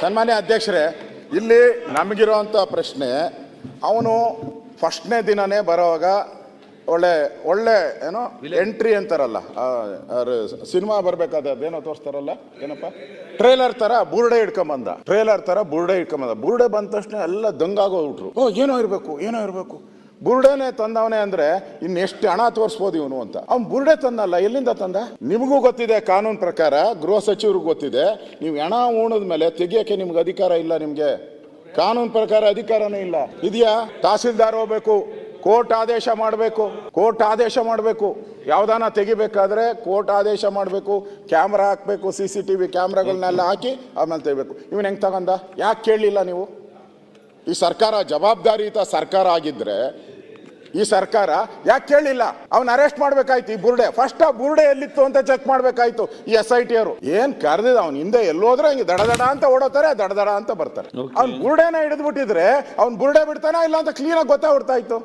ಸನ್ಮಾನ್ಯ ಅಧ್ಯಕ್ಷರೇ, ಇಲ್ಲಿ ನಮಗಿರುವಂಥ ಪ್ರಶ್ನೆ, ಅವನು ಫಸ್ಟ್ನೇ ದಿನನೇ ಬರೋವಾಗ ಒಳ್ಳೆ ಒಳ್ಳೆ ಏನೋ ಎಂಟ್ರಿ ಅಂತಾರಲ್ಲ ಸಿನಿಮಾ ಬರ್ಬೇಕಾದ ಅದೇನೋ ತೋರಿಸ್ತಾರಲ್ಲ, ಏನಪ್ಪ? ಟ್ರೇಲರ್ ತರ ಬುರ್ಡೆ ಹಿಡ್ಕೊಂಬಂದ. ಟ್ರೇಲರ್ ತರ ಬುರ್ಡೆ ಹಿಡ್ಕೊಂಬಂದ. ಬುರ್ಡೆ ಬಂದ ತಕ್ಷಣ ಎಲ್ಲ ದಂಗಾಗೋಗ್ಬಿಟ್ರು. ಓ, ಏನೋ ಇರಬೇಕು ಏನೋ ಇರಬೇಕು. ಬುರ್ಡೆನೆ ತಂದವನೇ ಅಂದ್ರೆ ಇನ್ನೆಷ್ಟು ಹಣ ತೋರಿಸ್ಬೋದು ಇವನು ಅಂತ. ಅವ್ನು ಬುರುಡೆ ತಂದಲ್ಲ, ಎಲ್ಲಿಂದ ತಂದ? ನಿಮಗೂ ಗೊತ್ತಿದೆ ಕಾನೂನು ಪ್ರಕಾರ, ಗೃಹ ಸಚಿವರಿಗೂ ಗೊತ್ತಿದೆ. ನೀವು ಹಣ ಉಣದ ಮೇಲೆ ತೆಗಿಯಕ್ಕೆ ನಿಮ್ಗೆ ಅಧಿಕಾರ ಇಲ್ಲ ನಿಮಗೆ. ಕಾನೂನು ಪ್ರಕಾರ ಅಧಿಕಾರನೇ ಇಲ್ಲ. ಇದೆಯಾ? ತಹಸೀಲ್ದಾರ್ ಹೋಗ್ಬೇಕು, ಕೋರ್ಟ್ ಆದೇಶ ಮಾಡಬೇಕು, ಕೋರ್ಟ್ ಆದೇಶ ಮಾಡಬೇಕು. ಯಾವ್ದಾನ ತೆಗಿಬೇಕಾದ್ರೆ ಕೋರ್ಟ್ ಆದೇಶ ಮಾಡಬೇಕು, ಕ್ಯಾಮ್ರಾ ಹಾಕಬೇಕು ಸಿ ಸಿ ಟಿ ವಿ ಕ್ಯಾಮ್ರಾಗಳನ್ನೆಲ್ಲ ಹಾಕಿ ಆಮೇಲೆ ತೆಗಿಬೇಕು. ಇವನು ಹೆಂಗ್ ತಗೊಂಡ ಯಾಕೆ ಕೇಳಲಿಲ್ಲ ನೀವು? ಈ ಸರ್ಕಾರ ಜವಾಬ್ದಾರಿಯುತ ಸರ್ಕಾರ ಆಗಿದ್ರೆ ಈ ಸರ್ಕಾರ ಯಾಕೆ ಕೇಳಿಲ್ಲ? ಅವನ್ ಅರೆಸ್ಟ್ ಮಾಡ್ಬೇಕಾಯ್ತು ಈ ಬುರ್ಡೆ. ಫಸ್ಟ್ ಆ ಬುರ್ಡೆ ಎಲ್ಲಿತ್ತು ಅಂತ ಚೆಕ್ ಮಾಡ್ಬೇಕಾಯ್ತು ಈ ಎಸ್ ಐ ಟಿ ಅವರು. ಏನ್ ಕರೆದಿದ ಅವ್ನ? ಹಿಂದೆ ಎಲ್ಲೋದ್ರೆ ಹಿಂಗೆ ದಡದಡ ದಡ ಅಂತ ಓಡೋತಾರೆ ದಡ ದಡ ಅಂತ ಬರ್ತಾರೆ. ಅವ್ನ್ ಬುರ್ಡೆನ ಹಿಡಿದ್ಬಿಟ್ಟಿದ್ರೆ ಅವ್ನ್ ಬುರ್ಡೆ ಬಿಡ್ತಾನ ಇಲ್ಲ ಅಂತ ಕ್ಲೀನ್ ಆಗಿ ಗೊತ್ತಾಗ್ಬಿಡ್ತಾ ಇತ್ತು